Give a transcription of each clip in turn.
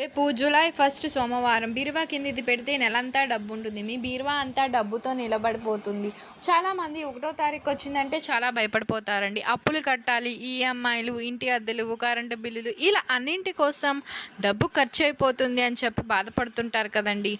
రేపు July first సోమవారం బీరువా కిందిది పెడితే నెలంతా డబ్బు ఉంటుంది మీ బీరువా అంతా డబ్బుతో నిలబడిపోతుంది. చాలామంది ఒకటో తారీఖు వచ్చిందంటే చాలా భయపడిపోతారండి. అప్పులు కట్టాలి ఈఎంఐలు ఇంటి అద్దెలు కరెంటు బిల్లులు ఇలా అన్నింటి కోసం డబ్బు ఖర్చు అయిపోతుంది అని చెప్పి బాధపడుతుంటారు కదండి.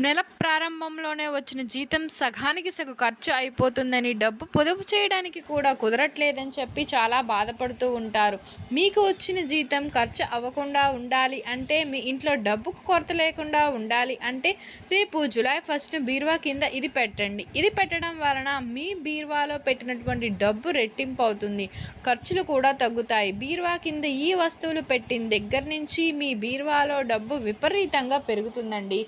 నెల ప్రారంభంలోనే వచ్చిన జీతం సగానికి సగం ఖర్చు అయిపోతుందని డబ్బు పొదుపు చేయడానికి కూడా కుదరట్లేదని చెప్పి చాలా బాధపడుతూ ఉంటారు. మీకు వచ్చిన జీతం ఖర్చు అవ్వకుండా ఉండాలి అంటే మీ ఇంట్లో డబ్బుకు కొరత లేకుండా ఉండాలి అంటే రేపు జూలై ఫస్ట్ బీరువా కింద ఇది పెట్టండి. ఇది పెట్టడం వలన మీ బీరువాలో పెట్టినటువంటి డబ్బు రెట్టింపు అవుతుంది. ఖర్చులు కూడా తగ్గుతాయి. బీరువా కింద ఈ వస్తువులు పెట్టిన దగ్గర నుంచి మీ బీరువాలో డబ్బు విపరీతంగా పెరుగుతుందండి.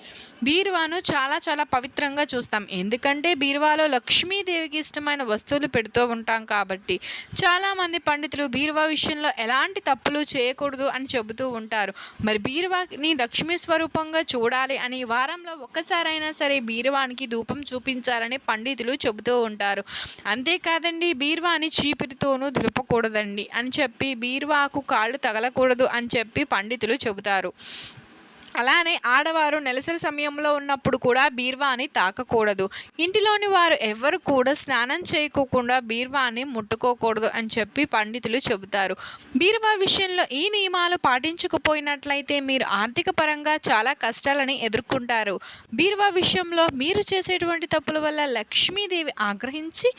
బీరువాను చాలా చాలా పవిత్రంగా చూస్తాం. ఎందుకంటే బీరువాలో లక్ష్మీదేవికి ఇష్టమైన వస్తువులు పెడుతూ ఉంటాం కాబట్టి చాలామంది పండితులు బీరువా విషయంలో ఎలాంటి తప్పులు చేయకూడదు అని చెబుతూ ఉంటారు. మరి బీరువాని లక్ష్మీ స్వరూపంగా చూడాలి అని వారంలో ఒక్కసారైనా సరే బీరువానికి ధూపం చూపించాలని పండితులు చెబుతూ ఉంటారు. అంతేకాదండి బీరువాని చీపిరితోనూ దులపకూడదండి అని చెప్పి బీరువాకు కాళ్ళు తగలకూడదు అని చెప్పి పండితులు చెబుతారు. అలానే ఆడవారు నెలసరి సమయంలో ఉన్నప్పుడు కూడా బీర్వాని తాకకూడదు. ఇంటిలోని వారు ఎవరు కూడా స్నానం చేయకోకుండా బీర్వాని ముట్టుకోకూడదు అని చెప్పి పండితులు చెబుతారు. బీరువా విషయంలో ఈ నియమాలు పాటించకపోయినట్లయితే మీరు ఆర్థిక పరంగా చాలా కష్టాలని ఎదుర్కొంటారు. బీరువా విషయంలో మీరు చేసేటువంటి తప్పుల వల్ల లక్ష్మీదేవి ఆగ్రహించి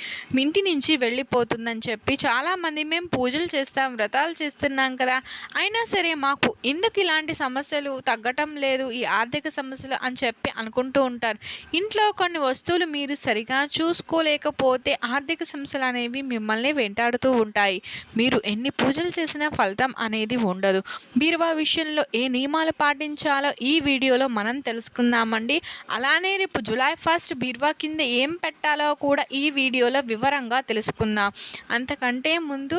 ఇంటి నుంచి వెళ్ళిపోతుందని చెప్పి చాలామంది మేము పూజలు చేస్తాం వ్రతాలు చేస్తున్నాం కదా. అయినా సరే మాకు ఎందుకు ఇలాంటి సమస్యలు తగ్గటం లేదు ఈ ఆర్థిక సమస్యలు అని చెప్పి అనుకుంటూ ఉంటారు. ఇంట్లో కొన్ని వస్తువులు మీరు సరిగా చూసుకోలేకపోతే ఆర్థిక సమస్యలు అనేవి మిమ్మల్ని వెంటాడుతూ ఉంటాయి. మీరు ఎన్ని పూజలు చేసినా ఫలితం అనేది ఉండదు. బీరువా విషయంలో ఏ నియమాలు పాటించాలో ఈ వీడియోలో మనం తెలుసుకుందామండి. అలానే రేపు జూలై ఫస్ట్ బీరువా కింద ఏం పెట్టాలో కూడా ఈ వీడియోలో వివరంగా తెలుసుకుందాం. అంతకంటే ముందు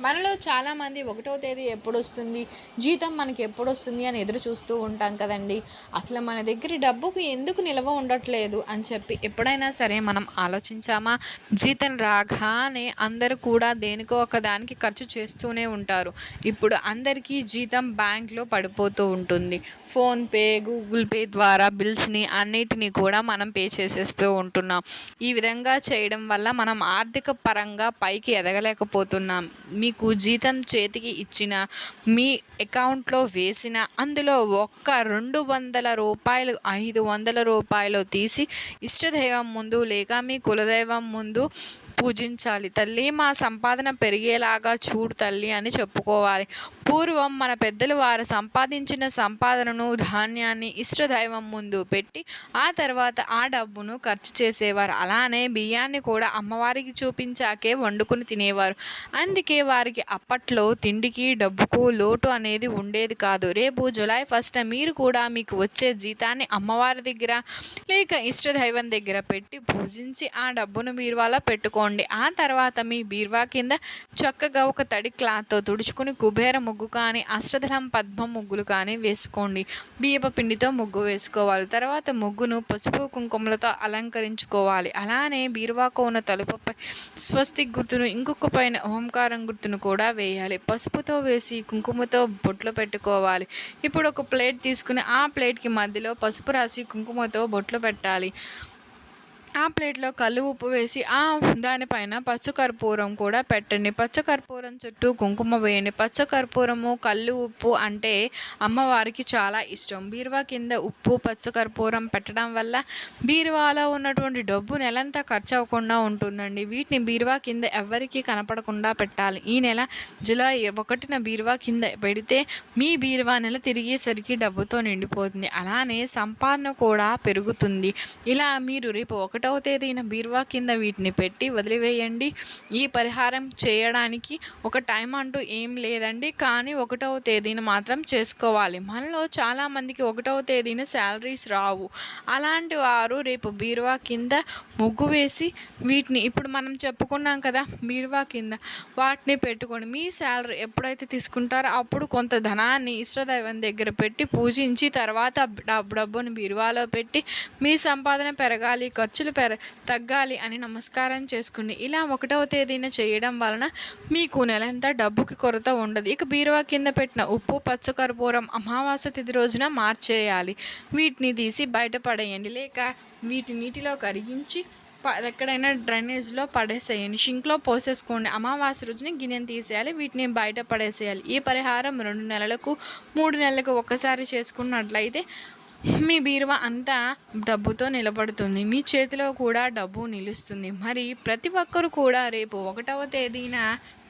మనలో చాలామంది ఒకటో తేదీ ఎప్పుడు వస్తుంది జీతం మనకి ఎప్పుడు వస్తుంది అని ఎదురు చూస్తూ ఉంటాం కదండి. అసలు మన దగ్గర డబ్బుకు ఎందుకు నిల్వ ఉండట్లేదు అని చెప్పి ఎప్పుడైనా సరే మనం ఆలోచించామా? జీతం రాగానే అందరూ కూడా దేనికో ఒక దానికి ఖర్చు చేస్తూనే ఉంటారు. ఇప్పుడు అందరికీ జీతం బ్యాంక్లో పడిపోతూ ఉంటుంది. ఫోన్పే గూగుల్ పే ద్వారా బిల్స్ని అన్నిటినీ కూడా మనం పే చేసేస్తూ ఉంటున్నాం. ఈ విధంగా చేయడం వల్ల మనం ఆర్థిక పరంగా పైకి ఎదగలేకపోతున్నాం. మీకు జీతం చేతికి ఇచ్చిన మీ అకౌంట్లో వేసిన అందులో ఒక్క రెండు వందల రూపాయలు ఐదు వందల రూపాయలు తీసి ఇష్టదైవం ముందు లేక మీ కులదైవం ముందు పూజించాలి. తల్లి మా సంపాదన పెరిగేలాగా చూడు తల్లి అని చెప్పుకోవాలి. పూర్వం మన పెద్దలు వారు సంపాదించిన సంపాదనను ధాన్యాన్ని ఇష్టదైవం ముందు పెట్టి ఆ తర్వాత ఆ డబ్బును ఖర్చు చేసేవారు. అలానే బియ్యాన్ని కూడా అమ్మవారికి చూపించాకే వండుకుని తినేవారు. అందుకే వారికి అప్పట్లో తిండికి డబ్బుకు లోటు అనేది ఉండేది కాదు. రేపు జూలై ఫస్ట్ మీరు కూడా మీకు వచ్చే జీతాన్ని అమ్మవారి దగ్గర లేక ఇష్టదైవం దగ్గర పెట్టి పూజించి ఆ డబ్బును మీరు వాళ్ళ పెట్టుకోండి. ఆ తర్వాత మీ బీరువా కింద చక్కగా ఒక తడి క్లాత్తో తుడుచుకుని కుబేర ముగ్గు కానీ అష్టదళం పద్మం ముగ్గులు కానీ వేసుకోండి. బియ్యపు పిండితో ముగ్గు వేసుకోవాలి. తర్వాత ముగ్గును పసుపు కుంకుమలతో అలంకరించుకోవాలి. అలానే బీరువాకు ఉన్న తలుపుపై స్వస్తిక్ గుర్తును ఇంకొక పైన ఓంకారం గుర్తును కూడా వేయాలి. పసుపుతో వేసి కుంకుమతో బొట్లు పెట్టుకోవాలి. ఇప్పుడు ఒక ప్లేట్ తీసుకుని ఆ ప్లేట్కి మధ్యలో పసుపు రాసి కుంకుమతో బొట్లు పెట్టాలి. ఆ ప్లేట్లో కళ్ళు ఉప్పు వేసి ఆ దానిపైన పచ్చకర్పూరం కూడా పెట్టండి. పచ్చకర్పూరం చుట్టూ కుంకుమ వేయండి. పచ్చకర్పూరము కళ్ళు ఉప్పు అంటే అమ్మవారికి చాలా ఇష్టం. బీరువా కింద ఉప్పు పచ్చకర్పూరం పెట్టడం వల్ల బీరువాలో ఉన్నటువంటి డబ్బు నెలంతా ఖర్చు అవ్వకుండా ఉంటుందండి. వీటిని బీరువా కింద ఎవరికీ కనపడకుండా పెట్టాలి. ఈ నెల జూలై ఒకటిన బీరువా కింద పెడితే మీ బీరువా నెల తిరిగేసరికి డబ్బుతో నిండిపోతుంది. అలానే సంపాదన కూడా పెరుగుతుంది. ఇలా మీరు రేపు ఒకటవ తేదీన బీరువా కింద వీటిని పెట్టి వదిలివేయండి. ఈ పరిహారం చేయడానికి ఒక టైం అంటూ ఏం లేదండి. కానీ ఒకటవ తేదీన మాత్రం చేసుకోవాలి. మనలో చాలామందికి ఒకటవ తేదీన శాలరీస్ రావు. అలాంటి వారు రేపు బీరువా కింద ముగ్గు వేసి వీటిని ఇప్పుడు మనం చెప్పుకున్నాం కదా బీరువా కింద వాటిని పెట్టుకొని మీ శాలరీ ఎప్పుడైతే తీసుకుంటారో అప్పుడు కొంత ధనాన్ని ఇష్టదైవం దగ్గర పెట్టి పూజించి తర్వాత డబ్బు డబ్బును బీరువాలో పెట్టి మీ సంపాదన పెరగాలి ఖర్చులు పెర తగ్గాలి అని నమస్కారం చేసుకోండి ఇలా ఒకటవ తేదీన చేయడం వలన మీకు నెలంతా డబ్బుకి కొరత ఉండదు. ఇక బీరువా కింద పెట్టిన ఉప్పు పచ్చకర్పూరం అమావాస్య తిథి రోజున మార్చేయాలి. వీటిని తీసి బయటపడేయండి లేక వీటి నీటిలో కరిగించి ప- ఎక్కడైనా డ్రైనేజ్లో పడేసేయండి. షింక్లో పోసేసుకోండి. అమావాస్య రోజుని గిన్నెను తీసేయాలి. వీటిని బయట పడేసేయాలి. ఈ పరిహారం రెండు నెలలకు మూడు నెలలకు ఒక్కసారి చేసుకున్నట్లయితే మీ బీరువా అంతా డబ్బుతో నిలబడుతుంది. మీ చేతిలో కూడా డబ్బు నిలుస్తుంది. మరి ప్రతి ఒక్కరు కూడా రేపు ఒకటవ తేదీన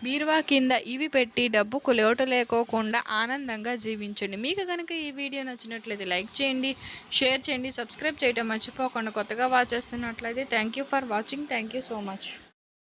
బీరువా కింద ఇవి పెట్టి డబ్బుకు లోటు లేకోకుండా ఆనందంగా జీవించండి. మీకు కనుక ఈ వీడియో నచ్చినట్లయితే లైక్ చేయండి షేర్ చేయండి సబ్స్క్రైబ్ చేయడం మర్చిపోకుండా కొత్తగా వాచ్ చేస్తున్నట్లయితే thank you for watching. Thank you so much.